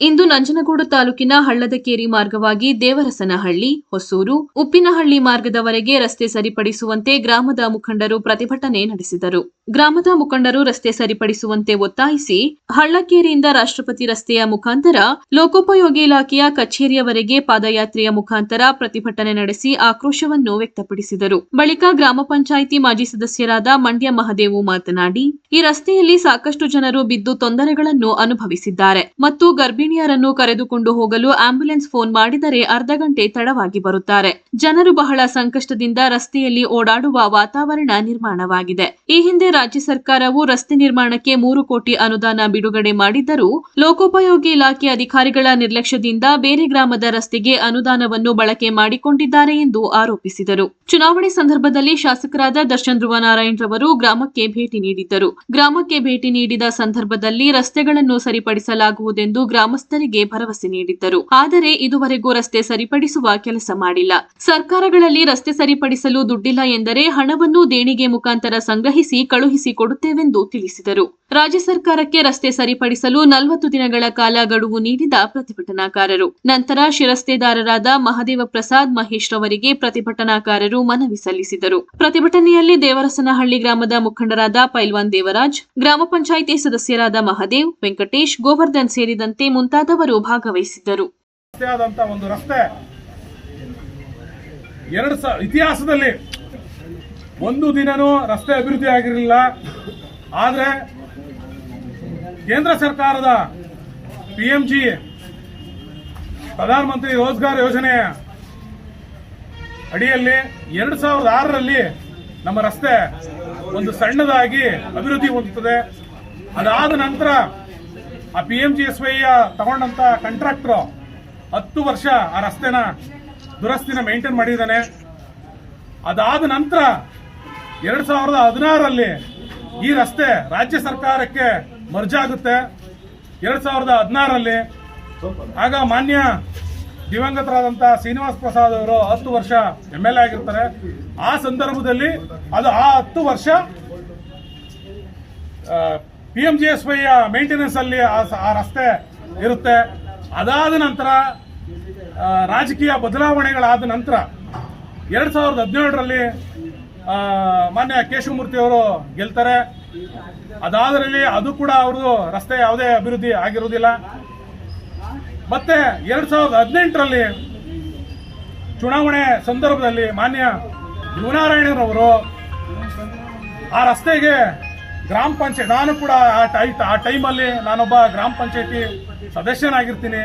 ಇಂದು ನಂಜನಗೂಡು ತಾಲೂಕಿನ ಹಳ್ಳದಕೇರಿ ಮಾರ್ಗವಾಗಿ ದೇವರಸನಹಳ್ಳಿ, ಹೊಸೂರು, ಉಪ್ಪಿನಹಳ್ಳಿ ಮಾರ್ಗದವರೆಗೆ ರಸ್ತೆ ಸರಿಪಡಿಸುವಂತೆ ಗ್ರಾಮದ ಮುಖಂಡರು ಪ್ರತಿಭಟನೆ ನಡೆಸಿದರು. ಗ್ರಾಮದ ಮುಖಂಡರು ರಸ್ತೆ ಸರಿಪಡಿಸುವಂತೆ ಒತ್ತಾಯಿಸಿ ಹಳ್ಳಕೇರಿಯಿಂದ ರಾಷ್ಟ್ರಪತಿ ರಸ್ತೆಯ ಮುಖಾಂತರ ಲೋಕೋಪಯೋಗಿ ಇಲಾಖೆಯ ಕಚೇರಿಯವರೆಗೆ ಪಾದಯಾತ್ರೆಯ ಮುಖಾಂತರ ಪ್ರತಿಭಟನೆ ನಡೆಸಿ ಆಕ್ರೋಶವನ್ನು ವ್ಯಕ್ತಪಡಿಸಿದರು. ಬಳಿಕ ಗ್ರಾಮ ಪಂಚಾಯಿತಿ ಮಾಜಿ ಸದಸ್ಯರಾದ ಮಂಡ್ಯ ಮಹದೇವು ಮಾತನಾಡಿ, ಈ ರಸ್ತೆಯಲ್ಲಿ ಸಾಕಷ್ಟು ಜನರು ಬಿದ್ದು ತೊಂದರೆಗಳನ್ನು ಅನುಭವಿಸಿದ್ದಾರೆ ಮತ್ತು ಗರ್ಭಿಣಿಯರನ್ನು ಕರೆದುಕೊಂಡು ಹೋಗಲು ಆಂಬ್ಯುಲೆನ್ಸ್ ಫೋನ್ ಮಾಡಿದರೆ ಅರ್ಧ ಗಂಟೆ ತಡವಾಗಿ ಬರುತ್ತಾರೆ. ಜನರು ಬಹಳ ಸಂಕಷ್ಟದಿಂದ ರಸ್ತೆಯಲ್ಲಿ ಓಡಾಡುವ ವಾತಾವರಣ ನಿರ್ಮಾಣವಾಗಿದೆ. ಈ ಹಿಂದೆ ರಾಜ್ಯ ಸರ್ಕಾರವು ರಸ್ತೆ ನಿರ್ಮಾಣಕ್ಕೆ ಮೂರು ಕೋಟಿ ಅನುದಾನ ಬಿಡುಗಡೆ ಮಾಡಿದ್ದರೂ ಲೋಕೋಪಯೋಗಿ ಇಲಾಖೆ ಅಧಿಕಾರಿಗಳ ನಿರ್ಲಕ್ಷ್ಯದಿಂದ ಬೇರೆ ಗ್ರಾಮದ ರಸ್ತೆಗೆ ಅನುದಾನವನ್ನು ಬಳಕೆ ಮಾಡಿಕೊಂಡಿದ್ದಾರೆ ಎಂದು ಆರೋಪಿಸಿದರು. ಚುನಾವಣೆ ಸಂದರ್ಭದಲ್ಲಿ ಶಾಸಕರಾದ ದರ್ಶನ್ ಧ್ರುವನಾರಾಯಣ್ ರವರು ಗ್ರಾಮಕ್ಕೆ ಭೇಟಿ ನೀಡಿದ್ದರು. ಗ್ರಾಮಕ್ಕೆ ಭೇಟಿ ನೀಡಿದ ಸಂದರ್ಭದಲ್ಲಿ ರಸ್ತೆಗಳನ್ನು ಸರಿಪಡಿಸಲಾಗುವುದೆಂದು ಗ್ರಾಮಸ್ಥರಿಗೆ ಭರವಸೆ ನೀಡಿದ್ದರು. ಆದರೆ ಇದುವರೆಗೂ ರಸ್ತೆ ಸರಿಪಡಿಸುವ ಕೆಲಸ ಮಾಡಿಲ್ಲ. ಸರ್ಕಾರಗಳಲ್ಲಿ ರಸ್ತೆ ಸರಿಪಡಿಸಲು ದುಡ್ಡಿಲ್ಲ ಎಂದರೆ ಹಣವನ್ನು ದೇಣಿಗೆ ಮುಖಾಂತರ ಸಂಗ್ರಹಿಸಿ ಕಳುಹಿಸಿ ಕೊಡುತ್ತೇವೆಂದು ತಿಳಿಸಿದರು. ರಾಜ್ಯ ಸರ್ಕಾರಕ್ಕೆ ರಸ್ತೆ ಸರಿಪಡಿಸಲು ನಲವತ್ತು ದಿನಗಳ ಕಾಲ ಗಡುವು ನೀಡಿದ ಪ್ರತಿಭಟನಾಕಾರರು. ನಂತರ ಶಿರಸ್ತೆದಾರರಾದ ಮಹದೇವ ಪ್ರಸಾದ್ ಮಹೇಶ್ ರವರಿಗೆ ಪ್ರತಿಭಟನಾಕಾರರು ಮನವಿ ಸಲ್ಲಿಸಿದರು. ಪ್ರತಿಭಟನೆಯಲ್ಲಿ ದೇವರಸನಹಳ್ಳಿ ಗ್ರಾಮದ ಮುಖಂಡರಾದ ಪೈಲ್ವಾನ್ ದೇವರಾಜ್, ಗ್ರಾಮ ಪಂಚಾಯಿತಿ ಸದಸ್ಯರಾದ ಮಹದೇವ್, ವೆಂಕಟೇಶ್, ಗೋವರ್ಧನ್ ಸೇರಿದಂತೆ ಮುಂತಾದವರು ಭಾಗವಹಿಸಿದ್ದರು. ಇತಿಹಾಸದಲ್ಲಿ ಒಂದು ದಿನನೂ ರಸ್ತೆ ಅಭಿವೃದ್ಧಿ ಆಗಿರಲಿಲ್ಲ. ಆದರೆ ಕೇಂದ್ರ ಸರ್ಕಾರದ ಪಿ ಎಂ ಜಿ ಪ್ರಧಾನಮಂತ್ರಿ ರೋಜ್ಗಾರ್ ಯೋಜನೆ ಅಡಿಯಲ್ಲಿ ಎರಡು ಸಾವಿರದ ಆರರಲ್ಲಿ ನಮ್ಮ ರಸ್ತೆ ಒಂದು ಸಣ್ಣದಾಗಿ ಅಭಿವೃದ್ಧಿ ಹೊಂದುತ್ತದೆ. ಅದಾದ ನಂತರ ಆ ಪಿ ಎಂ ಜಿ ಎಸ್ ವೈಯ ತಗೊಂಡಂತ ಕಾಂಟ್ರಾಕ್ಟ್ರು ಹತ್ತು ವರ್ಷ ಆ ರಸ್ತೆನ ದುರಸ್ತಿನ ಮೇಂಟೈನ್ ಮಾಡಿದ್ದಾನೆ. ಅದಾದ ನಂತರ ಎರಡ್ ಸಾವಿರದ ಹದಿನಾರರಲ್ಲಿ ಈ ರಸ್ತೆ ರಾಜ್ಯ ಸರ್ಕಾರಕ್ಕೆ ಮರ್ಜಾಗುತ್ತೆ ಎರಡ್ ಸಾವಿರದ ಹದಿನಾರರಲ್ಲಿ ಆಗ ಮಾನ್ಯ ದಿವಂಗತರಾದಂಥ ಶ್ರೀನಿವಾಸ್ ಪ್ರಸಾದ್ ಅವರು ಹತ್ತು ವರ್ಷ ಎಂ ಎಲ್ ಆಗಿರ್ತಾರೆ. ಆ ಸಂದರ್ಭದಲ್ಲಿ ಅದು ಆ ಹತ್ತು ವರ್ಷ P M G S Y maintenance ಅಲ್ಲಿ ಆ ರಸ್ತೆ ಇರುತ್ತೆ. ಅದಾದ ನಂತರ ರಾಜಕೀಯ ಬದಲಾವಣೆಗಳಾದ ನಂತರ ಎರಡ್ ಸಾವಿರದ ಹದಿನೇಳರಲ್ಲಿ ಮಾನ್ಯ ಕೇಶವಮೂರ್ತಿ ಅವರು ಗೆಲ್ತಾರೆ. ಅದಾದ್ರಲ್ಲಿ ಅದು ಕೂಡ ಅವ್ರದ್ದು ರಸ್ತೆ ಯಾವುದೇ ಅಭಿವೃದ್ಧಿ ಆಗಿರುವುದಿಲ್ಲ. ಮತ್ತೆ ಎರಡ್ ಸಾವಿರದ ಹದಿನೆಂಟರಲ್ಲಿ ಚುನಾವಣೆ ಸಂದರ್ಭದಲ್ಲಿ ಮಾನ್ಯ ಧ್ರುವನಾರಾಯಣರವರು ಆ ರಸ್ತೆಗೆ ಗ್ರಾಮ ಪಂಚಾಯತ್, ನಾನು ಕೂಡ ಆ ಟೈ, ಆ ಟೈಮಲ್ಲಿ ನಾನೊಬ್ಬ ಗ್ರಾಮ ಪಂಚಾಯತಿ ಸದಸ್ಯನಾಗಿರ್ತೀನಿ.